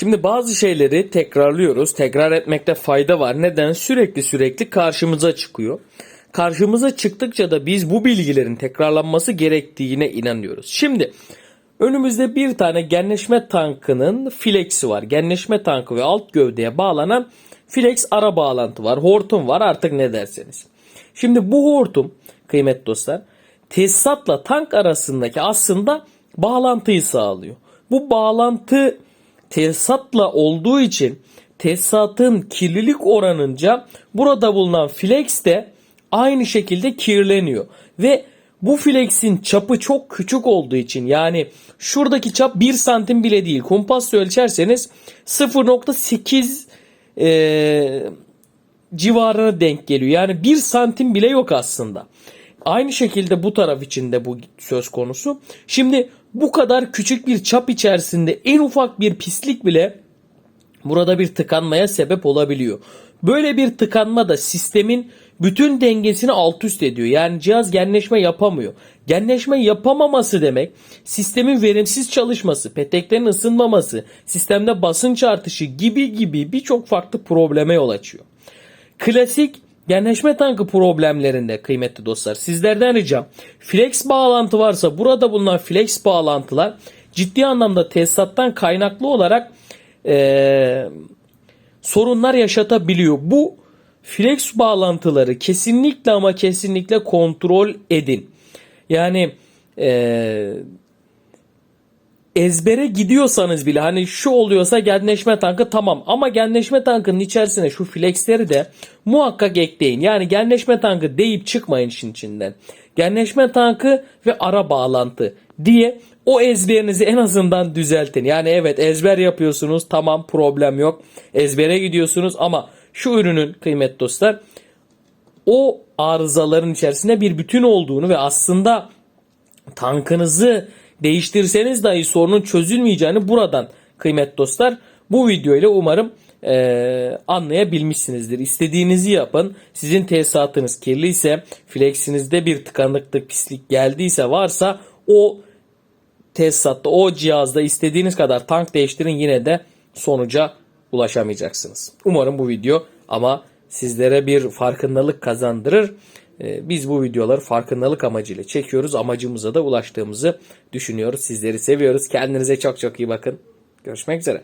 Şimdi bazı şeyleri tekrarlıyoruz. Tekrar etmekte fayda var. Neden? Sürekli sürekli karşımıza çıkıyor. Karşımıza çıktıkça da biz bu bilgilerin tekrarlanması gerektiğine inanıyoruz. Şimdi önümüzde bir tane genleşme tankının flexi var. Genleşme tankı ve alt gövdeye bağlanan flex ara bağlantı var. Hortum var artık ne derseniz. Şimdi bu hortum kıymetli dostlar tesisatla tank arasındaki aslında bağlantıyı sağlıyor. Bu bağlantı tesisatla olduğu için tesisatın kirlilik oranınca burada bulunan flex de aynı şekilde kirleniyor. Ve bu flexin çapı çok küçük olduğu için yani şuradaki çap 1 santim bile değil. Kompasla ölçerseniz 0.8 eee civarına denk geliyor. Yani 1 santim bile yok aslında. Aynı şekilde bu taraf için de bu söz konusu. Şimdi bu kadar küçük bir çap içerisinde en ufak bir pislik bile burada bir tıkanmaya sebep olabiliyor. Böyle bir tıkanma da sistemin bütün dengesini alt üst ediyor. Yani cihaz genleşme yapamıyor. Genleşme yapamaması demek sistemin verimsiz çalışması, peteklerin ısınmaması, sistemde basınç artışı gibi gibi birçok farklı probleme yol açıyor. Klasik genleşme tankı problemlerinde kıymetli dostlar sizlerden ricam flex bağlantı varsa burada bulunan flex bağlantılar ciddi anlamda tesisattan kaynaklı olarak eee, sorunlar yaşatabiliyor. Bu flex bağlantıları kesinlikle ama kesinlikle kontrol edin. Yani eee ezbere gidiyorsanız bile hani şu oluyorsa genleşme tankı tamam ama genleşme tankının içerisine şu flexleri de muhakkak ekleyin. Yani genleşme tankı deyip çıkmayın işin içinden. Genleşme tankı ve ara bağlantı diye o ezberinizi en azından düzeltin. Yani evet ezber yapıyorsunuz tamam problem yok. Ezbere gidiyorsunuz ama şu ürünün kıymet dostlar o arızaların içerisinde bir bütün olduğunu ve aslında tankınızı değiştirseniz dahi sorunun çözülmeyeceğini buradan kıymet dostlar bu video ile umarım eee, anlayabilmişsinizdir. İstediğinizi yapın. Sizin tesisatınız kirliyse, flexinizde bir tıkanıklık, pislik geldiyse varsa o tesisatta, o cihazda istediğiniz kadar tank değiştirin yine de sonuca ulaşamayacaksınız. Umarım bu video ama sizlere bir farkındalık kazandırır. Ee, Biz bu videoları farkındalık amacıyla çekiyoruz. Amacımıza da ulaştığımızı düşünüyoruz. Sizleri seviyoruz. Kendinize çok çok iyi bakın. Görüşmek üzere.